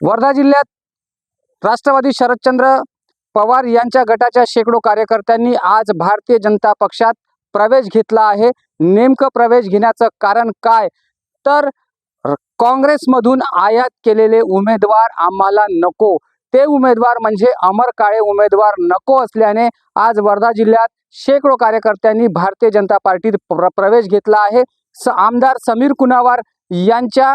वर्धा जिल्ह्यात राष्ट्रवादी शरदचंद्र पवार यांच्या गटाच्या शेकडो कार्यकर्त्यांनी आज भारतीय जनता पक्षात प्रवेश घेतला आहे. नेमकं प्रवेश घेण्याचं कारण काय? तर काँग्रेसमधून आयात केलेले उमेदवार आम्हाला नको. ते उमेदवार म्हणजे अमर काळे उमेदवार नको असल्याने आज वर्धा जिल्ह्यात शेकडो कार्यकर्त्यांनी भारतीय जनता पार्टीत प्र प्रवेश घेतला आहे. स आमदार समीर कुनावार यांच्या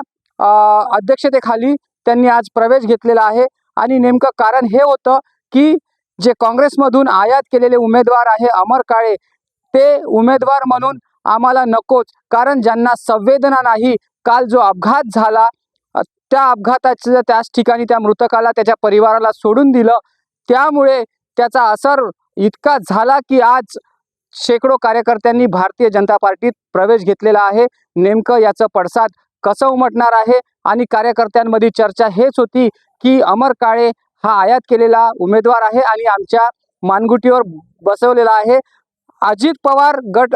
अध्यक्षतेखाली त्यांनी आज प्रवेश घेतलेला आहे. आणि नेमकं कारण हे होतं की जे काँग्रेसमधून आयात केलेले उमेदवार आहे अमर काळे ते उमेदवार म्हणून आम्हाला नकोच. कारण ज्यांना संवेदना नाही काल जो अपघात झाला त्या अपघाताचं त्याच ठिकाणी त्या मृतकाला त्याच्या परिवाराला सोडून दिलं. त्यामुळे त्याचा असर इतका झाला की आज शेकडो कार्यकर्त्यांनी भारतीय जनता पार्टीत प्रवेश घेतलेला आहे. नेमकं याचं पडसाद कसं उमटणार आहे? आणि कार्यकर्त्यांमध्ये चर्चा हेच होती की अमर काळे हा आयात केलेला उमेदवार आहे आणि आमच्या मानगुटीवर बसवलेला आहे. अजित पवार गट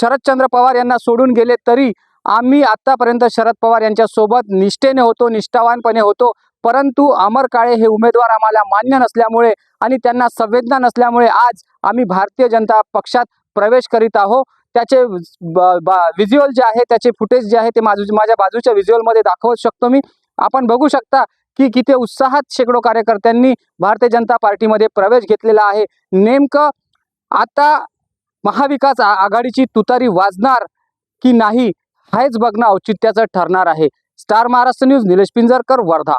शरदचंद्र पवार यांना सोडून गेले तरी आम्ही आत्तापर्यंत शरद पवार यांच्या सोबत निष्ठेने होतो निष्ठावानपणे होतो. परंतु अमर काळे हे उमेदवार आम्हाला मान्य नसल्यामुळे आणि त्यांना संवेदना नसल्यामुळे आज आम्ही भारतीय जनता पक्षात प्रवेश करीत आहोत. त्याचे व्हिज्युअल जे आहे त्याचे फुटेज जे आहे ते माझ माझ्या बाजूच्या व्हिज्युअलमध्ये दाखवू शकतो मी. आपण बघू शकता की किती उत्साहात शेकडो कार्यकर्त्यांनी भारतीय जनता पार्टीमध्ये प्रवेश घेतलेला आहे. नेमकं आता महाविकास आघाडीची तुतारी वाजणार की नाही हेच बघणं औचित्याचं ठरणार आहे. Star Maharashtra News Nilesh Pinjarkar Wardha.